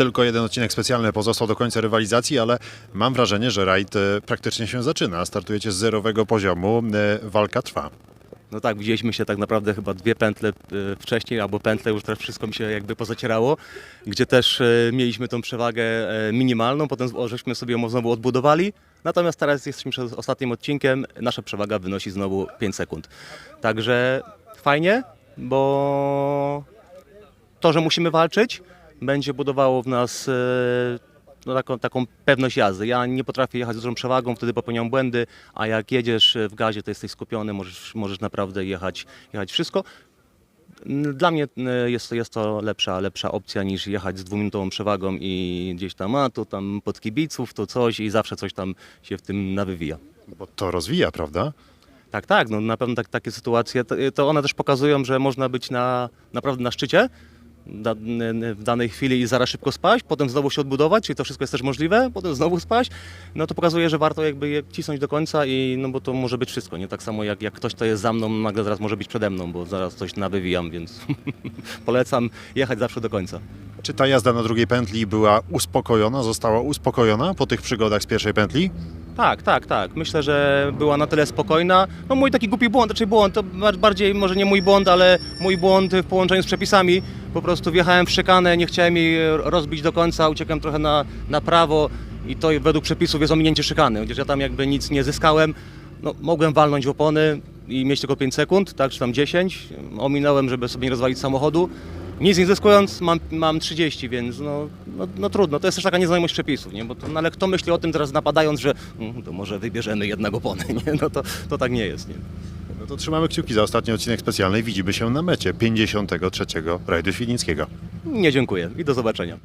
Tylko jeden odcinek specjalny pozostał do końca rywalizacji, ale mam wrażenie, że rajd e, praktycznie się zaczyna. Startujecie z zerowego poziomu, e, walka trwa. No tak, widzieliśmy się tak naprawdę chyba dwie pętle e, wcześniej, albo pętle, już teraz wszystko mi się jakby pozacierało, gdzie też mieliśmy tą przewagę minimalną, potem żeśmy sobie ją znowu odbudowali, natomiast teraz jesteśmy przed ostatnim odcinkiem, nasza przewaga wynosi znowu 5 sekund. Także fajnie, bo to, że musimy walczyć, będzie budowało w nas e, no, taką, taką pewność jazdy. Ja nie potrafię jechać z dużą przewagą, wtedy popełniam błędy, a jak jedziesz w gazie, to jesteś skupiony, możesz, możesz naprawdę jechać, jechać wszystko. Dla mnie e, jest to, jest to lepsza, lepsza opcja niż jechać z dwuminutową przewagą i gdzieś tam, a tu tam pod kibiców, to coś i zawsze coś tam się w tym nawywija. Bo to rozwija, prawda? Tak, tak, no na pewno tak, takie sytuacje, to, to one też pokazują, że można być na, naprawdę na szczycie w danej chwili i zaraz szybko spaść, potem znowu się odbudować, czyli to wszystko jest też możliwe, potem znowu spaść, no to pokazuje, że warto jakby je cisnąć do końca i no bo to może być wszystko, nie? Tak samo jak, jak ktoś, kto jest za mną, nagle zaraz może być przede mną, bo zaraz coś nawywijam, więc polecam jechać zawsze do końca. Czy ta jazda na drugiej pętli była uspokojona, została uspokojona po tych przygodach z pierwszej pętli? Tak, tak, tak. Myślę, że była na tyle spokojna. No mój taki głupi błąd, raczej błąd, to bar- bardziej może nie mój błąd, ale mój błąd w połączeniu z przepisami. Po prostu wjechałem w szykanę, nie chciałem jej rozbić do końca, uciekłem trochę na, na prawo i to według przepisów jest ominięcie szykany. Chociaż ja tam jakby nic nie zyskałem, no, mogłem walnąć w opony i mieć tylko 5 sekund, tak, czy tam 10. Ominąłem, żeby sobie nie rozwalić samochodu. Nic nie zyskując, mam, mam 30, więc no, no, no trudno. To jest też taka nieznajomość przepisów, nie? Bo to, no, ale kto myśli o tym teraz napadając, że "Mm, to może wybierzemy jednego opony, nie? No to, to tak nie jest, nie? No to trzymamy kciuki za ostatni odcinek specjalny. Widzimy się na mecie 53. rajdu Świdnickiego. Nie dziękuję i do zobaczenia.